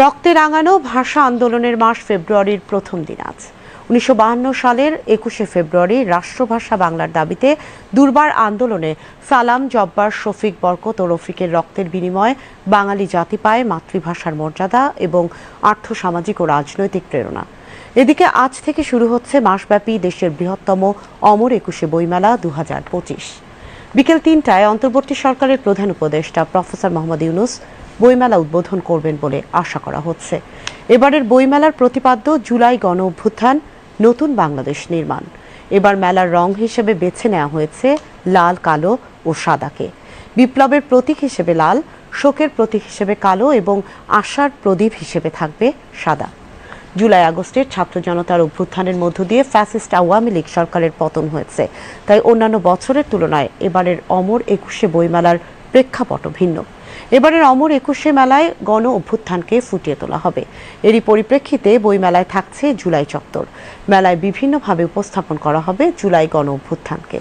রক্তে রাঙানো ভাষা আন্দোলনের মাস ফেব্রুয়ারির প্রথম দিন আজ। উনিশশো সালের একুশে ফেব্রুয়ারি রাষ্ট্রভাষা বাংলার দাবিতে দুর্বার আন্দোলনে সালাম, জব্বার, শফিক, বরকত ও রফিকের রক্তের বিনিময়ে বাঙালি জাতি পায় মাতৃভাষার মর্যাদা এবং আর্থসামাজিক ও রাজনৈতিক প্রেরণা। এদিকে আজ থেকে শুরু হচ্ছে মাসব্যাপী দেশের বৃহত্তম অমর একুশে বইমেলা দু হাজার পঁচিশ। বিকেল তিনটায় অন্তর্বর্তী সরকারের প্রধান উপদেষ্টা প্রফেসর মোহাম্মদ ইউনুস বইমেলা উদ্বোধন করবেন বলে আশা করা হচ্ছে। এবারের বইমেলার প্রতিপাদ্য জুলাই গণ অভ্যুত্থান, নতুন বাংলাদেশ নির্মাণ। এবার মেলার রং হিসেবে বেছে নেওয়া হয়েছে লাল, কালো ও সাদাকে। বিপ্লবের প্রতীক হিসেবে লাল, শোকের প্রতীক হিসেবে কালো এবং আশার প্রদীপ হিসেবে থাকবে সাদা। জুলাই আগস্টের ছাত্র জনতার অভ্যুত্থানের মধ্য দিয়ে ফ্যাসিস্ট আওয়ামী লীগ সরকারের পতন হয়েছে। তাই অন্যান্য বছরের তুলনায় এবারের অমর একুশে বইমেলার প্রেক্ষাপট ভিন্ন। এবারের অমর একুশে মেলায় গণ অভ্যুত্থানকে ফুটিয়ে তোলা হবে। এরই পরিপ্রেক্ষিতে বইমেলায় থাকছে জুলাই চত্বর। মেলায় বিভিন্নভাবে উপস্থাপন করা হবে জুলাই গণ অভ্যুত্থানকে।